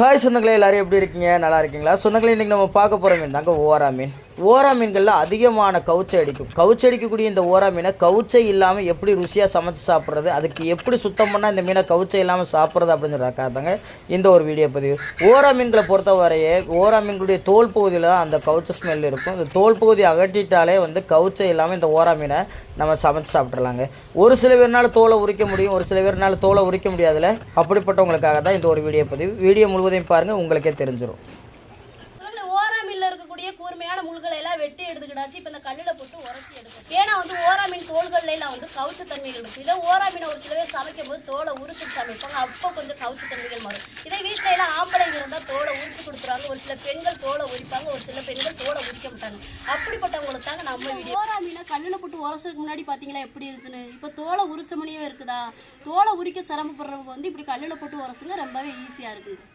Hi சொந்தங்களே எல்லாரும் எப்படி இருக்கீங்க? நல்லா இருக்கீங்களா? சொந்தங்களே இன்றைக்கி நம்ம பார்க்க போகிற மீன் தாங்க ஓரா மீன். ஓரா மீன்களில் அதிகமான கவுச்சை அடிக்கும். கவுச்சை அடிக்கக்கூடிய இந்த ஓரா மீனை கவுச்சை இல்லாமல் எப்படி ருசியாக சமைச்சு சாப்பிட்றது அதுக்கு எப்படி சுத்தம் பண்ணால் இந்த மீனை கவுச்சை இல்லாமல் சாப்பிட்றது அப்படிங்கிறதுக்காக தாங்க இந்த ஒரு வீடியோ பதிவு. ஓரா மீன்களை பொறுத்தவரையே ஓரா மீன்களுடைய தோல் பகுதியில் தான் அந்த கவுச்ச ஸ்மெல் இருக்கும். இந்த தோல் பகுதி அகற்றிட்டாலே வந்து கவுச்சை இல்லாமல் இந்த ஓரா மீனை நம்ம சமைச்சு சாப்பிட்றலாங்க ஒரு சில பேர்னால தோலை உரிக்க முடியும் ஒரு சில பேர்னால தோலை உரிக்க முடியாதுல அப்படிப்பட்டவங்களுக்காக தான் இந்த ஒரு வீடியோ பதிவு. வீடியோ முழுவதையும் பாருங்கள் உங்களுக்கே தெரிஞ்சிடும் இருக்கக்கூடிய கூர்மையான முள்களை எல்லாம் வெட்டி எடுத்துக்கிட்டாச்சு. இப்போ இந்த கல்லில் போட்டு உரசி எடுக்கும் ஏன்னா வந்து ஓராமீன் தோள்கள்ல எல்லாம் வந்து கவுச்ச தன்மைகள் இருக்கும் இதே ஓராமீனை ஒரு சில பேர் சமைக்கும் போது தோலை உரிச்சிட்டு சமைப்பாங்க. அப்போ கொஞ்சம் கவுச்ச தன்மைகள் மாறும். இதே வீட்டில எல்லாம் ஆம்பளைங்க இருந்தால் தோலை உரிச்சு கொடுத்துருவாங்க. ஒரு சில பெண்கள் தோலை உரிப்பாங்க. ஒரு சில பெண்கள் தோலை உரிக்க மாட்டாங்க. அப்படிப்பட்டவங்களுக்கு தாங்க நம்ம வீடியோ. ஓராமீனை கல்லில் போட்டு உரசுறதுக்கு முன்னாடி பார்த்தீங்களா எப்படி இருந்துச்சுன்னு? இப்போ தோலை உரிச்ச மணியே இருக்குதா? தோலை உரிக்க சிரமப்படுறவங்க வந்து இப்படி கல்லில் போட்டு உரசுங்க ரொம்பவே ஈஸியாக இருக்குங்க.